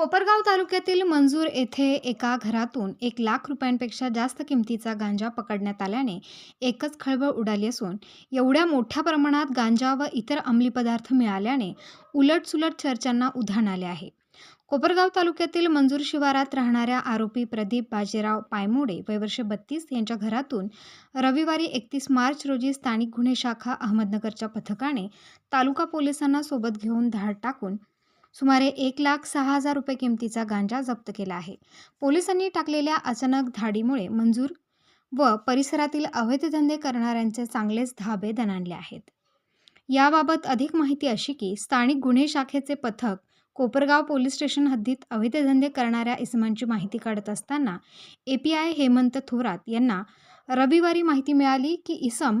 कोपरगाव तालुक्यातील मंजूर येथे एका घरातून एक लाख रुपयांपेक्षा जास्त किमतीचा गांजा पकडण्यात आल्याने एकच खळबळ उडाली असून एवढ्या मोठ्या प्रमाणात गांजा व इतर अंमली पदार्थ मिळाल्याने उलटसुलट चर्चांना उधाण आले आहे. कोपरगाव तालुक्यातील मंजूर शिवारात राहणाऱ्या आरोपी प्रदीप बाजीराव पायमोडे वयवर्ष बत्तीस यांच्या घरातून रविवारी एकतीस मार्च रोजी स्थानिक गुन्हे शाखा अहमदनगरच्या पथकाने तालुका पोलिसांना सोबत घेऊन धाड टाकून सुमारे एक लाख सहा हजार रुपये किमतीचा गांजा जप्त केला आहे. पोलिसांनी टाकलेल्या अचानक धाडीमुळे मंजूर व परिसरातील अवैध धंदे करणाऱ्यांचे चांगलेच धाबे दणाणले आहेत. याबाबत अधिक माहिती अशी की स्थानिक गुन्हे शाखेचे पथक कोपरगाव पोलीस स्टेशन हद्दीत अवैध धंदे करणाऱ्या इसमांची माहिती काढत असताना A P I Hemant Thorat यांना रविवारी माहिती मिळाली की इसम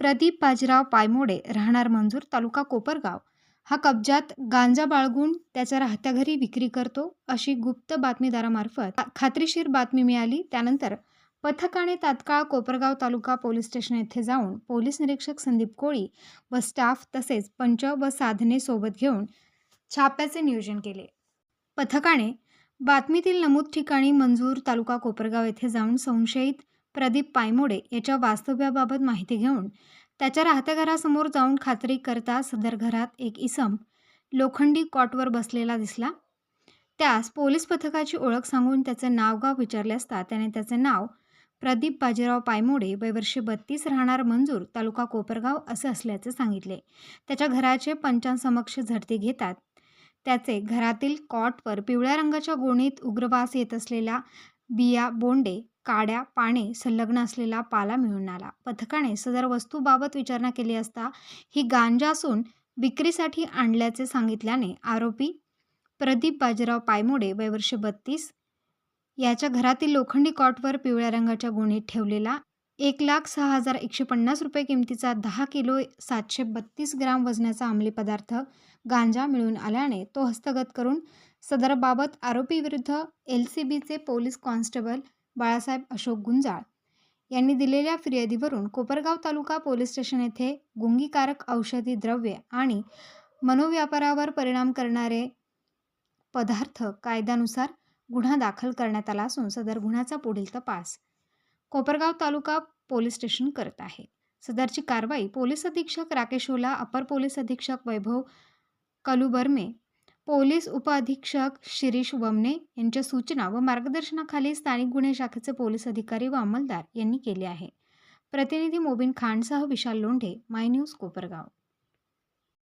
प्रदीप बाजीराव पायमोडे राहणार मंजूर तालुका कोपरगाव हा कब्जात गांजा बाळगून त्याच्या राहत्या घरी विक्री करतो अशी गुप्त बातमीदारामार्फत खात्रीशीर बातमी मिळाली. त्यानंतर पथकाने तात्काळ कोपरगाव तालुका पोलीस स्टेशन येथे जाऊन पोलीस निरीक्षक संदीप कोळी व स्टाफ तसेच पंच व साधने सोबत घेऊन छाप्याचे नियोजन केले. पथकाने बातमीतील नमूद ठिकाणी मंजूर तालुका कोपरगाव येथे जाऊन संशयित प्रदीप पायमोडे याच्या वास्तव्याबाबत माहिती घेऊन त्याच्या राहत्या घरासमोर जाऊन खात्री करता सदर घरात एक इसम लोखंडी कॉटवर बसलेला दिसला. त्यास पोलीस पथकाची ओळख सांगून त्याचे नावगाव विचारले असता त्याने त्याचे नाव प्रदीप बाजीराव पायमोडे वयवर्षे बत्तीस राहणार मंजूर तालुका कोपरगाव असे असल्याचे सांगितले. त्याच्या घराचे पंचांसमक्ष झडती घेतात. त्याचे घरातील कॉटवर पिवळ्या रंगाच्या गोणीत उग्रवास येत असलेला बिया बोंडे काड्या पाने संलग्न असलेला पाला मिळून आला. पथकाने सदर वस्तूबाबत विचारणा केली असता ही गांजा असून विक्रीसाठी आणल्याचे सांगितल्याने आरोपी प्रदीप बाजीराव पायमोडे वयवर्ष बत्तीस याच्या घरातील लोखंडी कॉटवर पिवळ्या रंगाच्या गुणीत ठेवलेला एक लाख सहा हजार एकशे पन्नास रुपये किमतीचा दहा किलो सातशे बत्तीस ग्राम वजनाचा अंमली पदार्थ गांजा मिळून आल्याने तो हस्तगत करून सदरबाबत आरोपीविरुद्ध एल सी बीचे पोलीस कॉन्स्टेबल बाळासाहेब अशोक गुंजाळ यांनी दिलेल्या फिर्यादीवरून कोपरगाव तालुका पोलीस स्टेशन येथे गुंगीकारक औषधी द्रव्ये आणि मनोव्यापारावर परिणाम करणारे पदार्थ कायद्यानुसार गुन्हा दाखल करण्यात आला असून सदर गुन्ह्याचा पुढील तपास कोपरगाव तालुका पोलीस स्टेशन करत आहे. सदरची कारवाई पोलीस अधीक्षक राकेश ओला अपर पोलीस अधीक्षक वैभव कलुबर्मे पोलीस उपअधीक्षक शिरीष वमने यांच्या सूचना व मार्गदर्शनाखाली स्थानिक गुन्हे शाखेचे पोलीस अधिकारी व अंमलदार यांनी केले आहे. प्रतिनिधी मोबिन खानसह विशाल लोंढे माय न्यूज कोपरगाव.